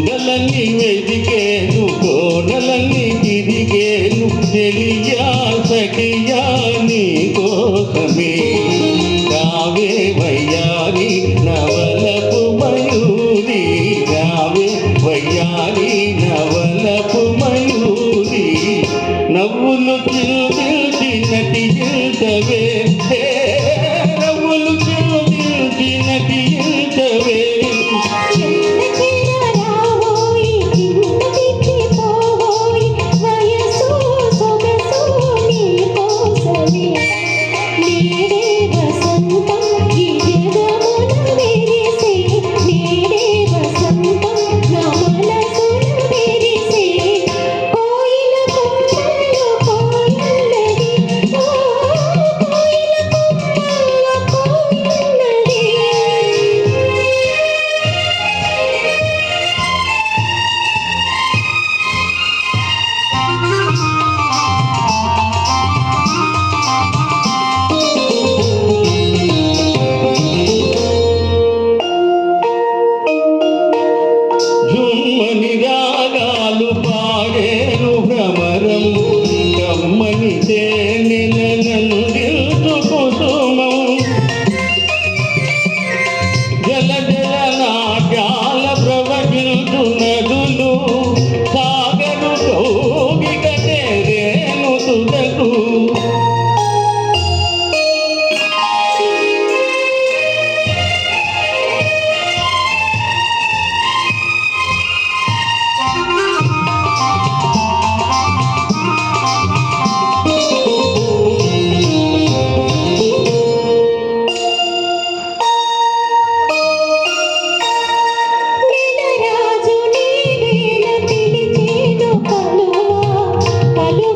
ಯುಗಲಲ್ಲಿ ವೇದಿಕೆನು ಕೋಲಲ್ಲಿ ಗಿರಿಗೇನು ನೆಲಿಯ ಸಖಿಯ ನೀ ಕೋಸಮೇ ರಾವೇ ವೈಯಾರಿ ನವಲಪು ಮಯೂರಿ ರಾವೇ ವೈಯಾರಿ ನವಲಪು ಮಯೂರಿ ನವ್ವುಲು ತಿರುಗಿ ನಟಿ ಹೇಳ್ತವೆ ವಸಂತ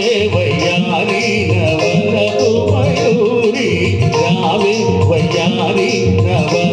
దేవయారి నవరపు మయూరి రావి వయారి నవ